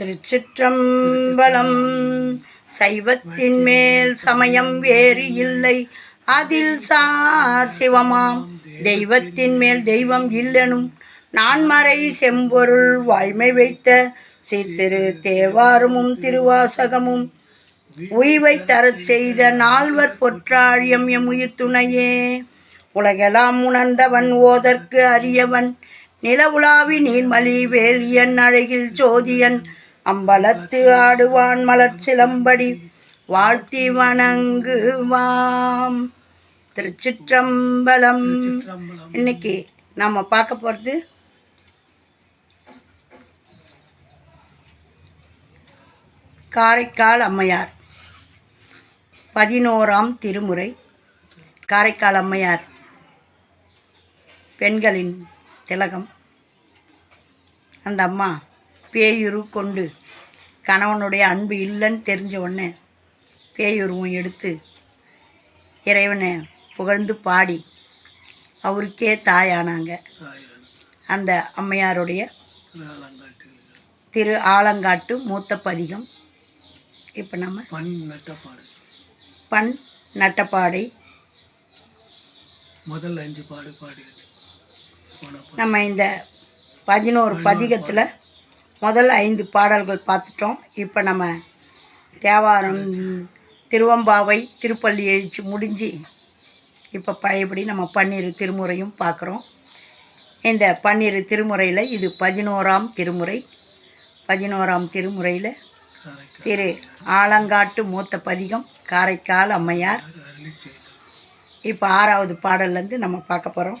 திருச்சிற்றம்பலம். சைவத்தின் மேல் சமயம் வேறு இல்லை. அதில் சார் சிவமாம். தெய்வத்தின் மேல் தெய்வம் இல்லனும் நான்மறை செம்பொருள் வாய்மை வைத்த சித்திரு தேவாரமும் திருவாசகமும் உய்வை தரச் செய்த நால்வர் பொற்றாழியம் எம் உயிர் துணையே. உலகெல்லாம் உணர்ந்தவன் ஓதற்கு அரியவன். நிலவுலாவி நீர்மலி வேலியன் அழகில் ஜோதியன். அம்பலத்து ஆடுவான் மலர் சிலம்படி வாழ்த்தி வணங்குவாம். திருச்சிற்றம்பலம். இன்னைக்கு நாம பார்க்க போகிறது காரைக்கால் அம்மையார். பதினோராம் திருமுறை. காரைக்கால் அம்மையார் பெண்களின் திலகம். அந்த அம்மா பேயுரு கொண்டு கணவனுடைய அன்பு இல்லைன்னு தெரிஞ்ச உடனே பேயுருவம் எடுத்து இறைவனை புகழ்ந்து பாடி அவருக்கே தாயானாங்க. அந்த அம்மையாருடைய திரு ஆலங்காட்டு மூத்த பதிகம். இப்போ நம்ம பண் நட்டப்பாடு. பண் நட்டப்பாடை முதல் அஞ்சு பாடு பாடியாச்சு. போன பா- நம்ம இந்த பதினோரு பதிகத்தில் முதல் ஐந்து பாடல்கள் பார்த்துட்டோம். இப்போ நம்ம தேவாரம் திருவம்பாவை திருப்பள்ளி எழுச்சி முடிஞ்சு இப்போ பழையபடி நம்ம பன்னிரு திருமுறையும் பார்க்குறோம். இந்த பன்னிரு திருமுறையில் இது பதினோராம் திருமுறை. பதினோராம் திருமுறையில் திரு ஆலங்காட்டு மூத்த பதிகம் காரைக்கால் அம்மையார். இப்போ ஆறாவது பாடல்லேருந்து நம்ம பார்க்க போகிறோம்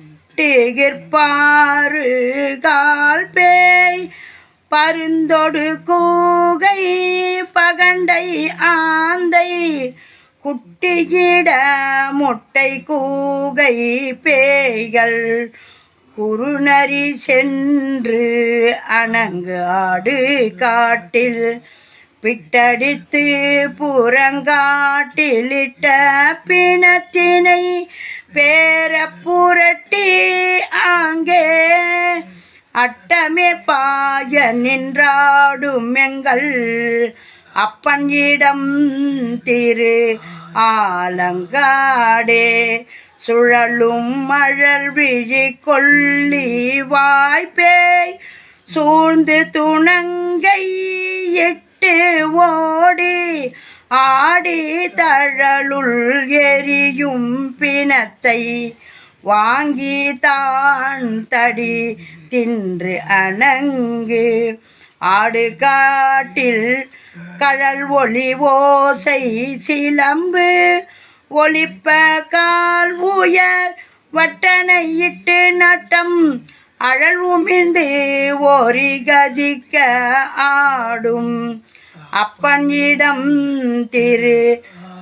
நெட்டுகிற்பாறு கால் பேய் பருந்தொடு கூகை பகண்டை ஆந்தை குட்டியிட முட்டை கூகை பேய்கள் குறுநரி சென்று அணங்கு ஆடு காட்டில் பிட்டடித்து புறங்காட்டிலிட்ட பிணத்தினை பேர புரட்டி ஆங்கே அட்டமே பாய நின்றாடும் எங்கள் அப்பன் இடம் திரு ஆலங்காடே. சுழலும் மழல் விழி கொள்ளி வாய்ப்பேய் சூழ்ந்து துணங்கை எட்டு ஓடி ஆடி தழலுள் எரியும் பிணத்தை வாங்கி தான் தடி தின்று அணங்கு. ஆடு காட்டில் கழல் ஒளி ஓசை சிலம்பு ஒளிப்ப கால் உயர் வட்டனை இட்டு நட்டம் அழல் உமிழ்ந்து ஓரி கதிக்க ஆடும். அப்பனிடம் திரு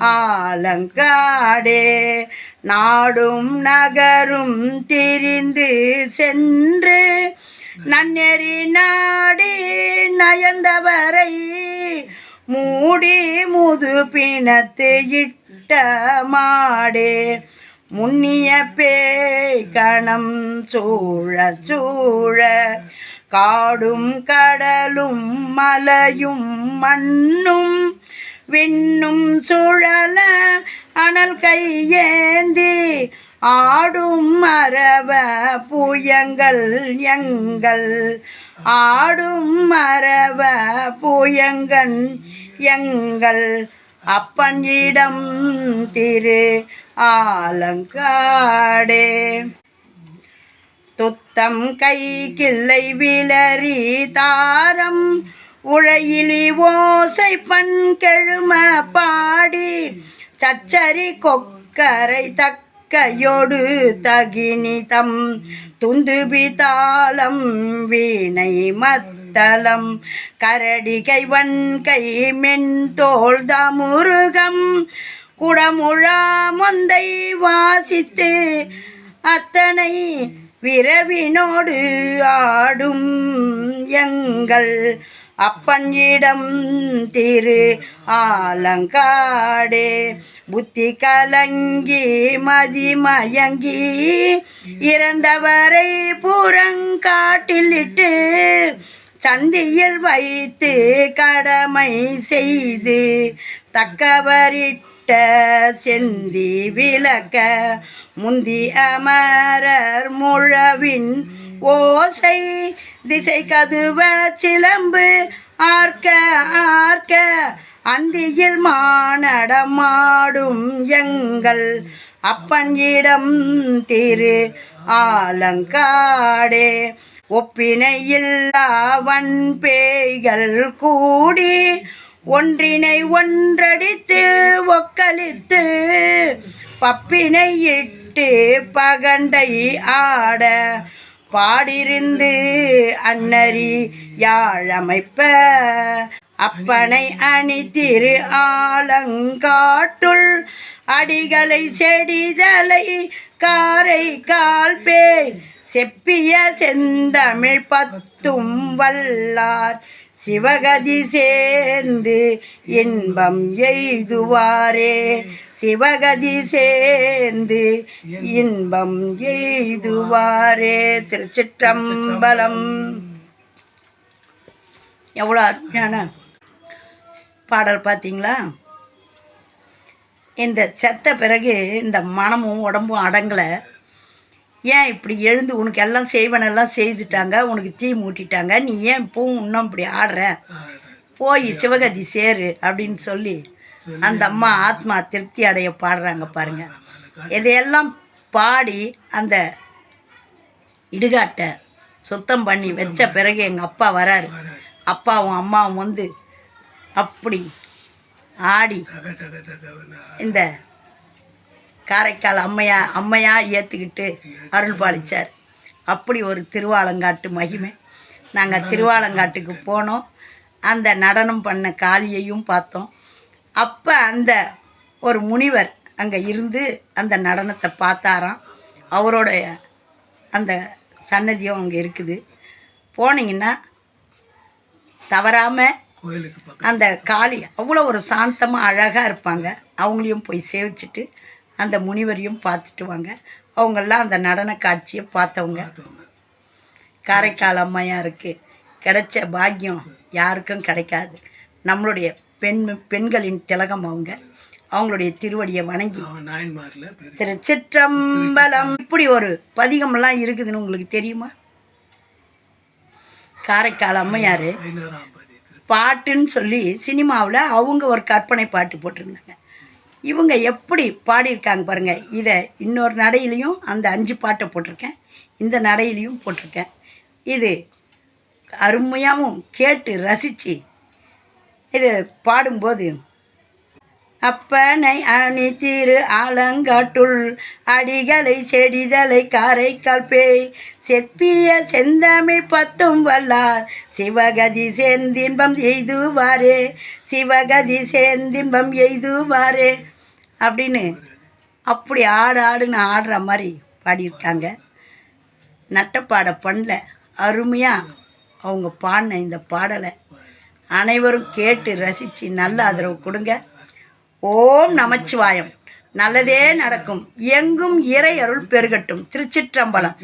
ஆலங்காடே நாடும் நகரும் திரிந்து சென்று நன்னெறி நாடி நயந்தவரை மூடி முது பிணத்து இட்ட மாடே முன்னிய பேய் கணம் சூழ சூழ காடும் கடலும் மலையும் மண்ணும் விண்ணும் சுழல அனல் கையேந்தி ஆடும் மரப புயங்கள் எங்கள். ஆடும் மரப புயங்கன் எங்கள். அப்பனிடம் திரு ஆலங்காடே. தம் கை கிள்ளை விளரி தாரம். உழையிலி ஓசை பண் கெழும பாடி. சச்சரி கொக்கரை தக்க கையோடு தகினிதம் துந்துபி தாளம் வீணை மத்தளம். கரடிகை வன்கை மென்தோள் தமுருகம். குடமுழா மொந்தை வாசித்து அத்தனை விரவினோடு ஆடும் எங்கள் அப்பன்யிடம் திரு ஆலங்காடே. புத்தி கலங்கி மதிமயங்கி இறந்தவரை புறங்காட்டிலிட்டு சந்தியில் வைத்து கடமை செய்து தக்கவரிட்டு செந்தி விளக்க முந்தி அமரர் முழவின் ஓசை திசை கதுவ சிலம்பு ஆர்க்க ஆர்க்க அந்தியில் மானடமாடும் எங்கள் அப்பன் இடம் திரு ஆலங்காடே. ஒப்பினையில்லாவன் பேய்கள் கூடி ஒன்றினை ஒன்றடித்து ஒக்களித்து பப்பினை இட்டு பகண்டை ஆட பாடிருந்து அன்னரி யாழமைப்ப. அப்பனை அணி திரு ஆலங்காட்டுள் அடிகளை செடிதலை காரை கால் பேய் செப்பிய செந்தமிழ் பத்தும் வல்லார். சிவகதி சேர்ந்து இன்பம் எய்துவாரே. சிவகதி சேர்ந்து இன்பம் எய்துவாரே. திருச்சிற்றம்பலம். எவ்வளோ அருமையான பாடல் பார்த்தீங்களா? இந்த செத்த பிறகு இந்த மனமும் உடம்பும் அடங்கலை. ஏன் இப்படி எழுந்து உனக்கு எல்லாம் செய்வனெல்லாம் செய்துட்டாங்க உனக்கு தீ மூட்டிட்டாங்க நீ ஏன் இப்பவும் இன்னும் இப்படி ஆடுற? போய் சிவகதி சேரு அப்படின்னு சொல்லி அந்த அம்மா ஆத்மா திருப்தி அடைய பாடுறாங்க பாருங்க. இதையெல்லாம் பாடி அந்த இடுகாட்டை சுத்தம் பண்ணி வச்ச பிறகு எங்கள் அப்பா வராரு. அப்பாவும் அம்மாவும் வந்து அப்படி ஆடி இந்த காரைக்கால் அம்மையா அம்மையா ஏற்றுக்கிட்டு அருள் பாலிச்சார். அப்படி ஒரு திருவாலங்காட்டு மகிமை. நாங்கள் திருவாலங்காட்டுக்கு போனோம். அந்த நடனம் பண்ண காளியையும் பார்த்தோம். அப்போ அந்த ஒரு முனிவர் அங்கே இருந்து அந்த நடனத்தை பார்த்தாராம். அவரோடைய அந்த சன்னதியும் அங்கே இருக்குது. போனீங்கன்னா தவறாமல் அந்த காளி அவ்வளோ ஒரு சாந்தமாக அழகாக இருப்பாங்க. அவங்களையும் போய் சேவிச்சுட்டு அந்த முனிவரையும் பார்த்துட்டு வாங்க. அவங்கெல்லாம் அந்த நடன காட்சியை பார்த்தவங்க. காரைக்கால் அம்மையாருக்கு கிடைச்ச பாக்கியம் யாருக்கும் கிடைக்காது. நம்மளுடைய பெண் பெண்களின் திலகம் அவங்க. அவங்களுடைய திருவடியை வணங்கி திருச்சிற்றம்பலம். இப்படி ஒரு பதிகமெல்லாம் இருக்குதுன்னு உங்களுக்கு தெரியுமா? காரைக்கால் அம்மையார் பாட்டுன்னு சொல்லி சினிமாவில் அவங்க ஒரு கற்பனை பாட்டு போட்டிருந்தாங்க. இவங்க எப்படி பாடியிருக்காங்க பாருங்கள் இதை இன்னொரு நடையிலையும் அந்த அஞ்சு பாட்டை போட்டிருக்கேன். இந்த நடையிலையும் போட்டிருக்கேன். இது அருமையாகவும் கேட்டு ரசித்து இது பாடும்போது அப்பனை அணி திரு ஆலங்காட்டுள் அடிகளை செடிதலை காரைக்கால் பேய் செப்பிய செந்தமிழ் பத்தும் வல்லார் சிவகதி சேர்ந்தின்பம் எய்துவாரே சிவகதி சேர்ந்தின்பம் எய்துவாரே. அப்படின்னு அப்படி ஆடு ஆடுன்னு ஆடுற மாதிரி பாடியிருக்காங்க. நட்டப்பாட பண்ணல. அருமையாக அவங்க பாடின இந்த பாடலை அனைவரும் கேட்டு ரசித்து நல்ல ஆதரவு கொடுங்க. ஓம் நமச்சிவாயம். நல்லதே நடக்கும். எங்கும் இறை அருள் பெருகட்டும். திருச்சிற்றம்பலம்.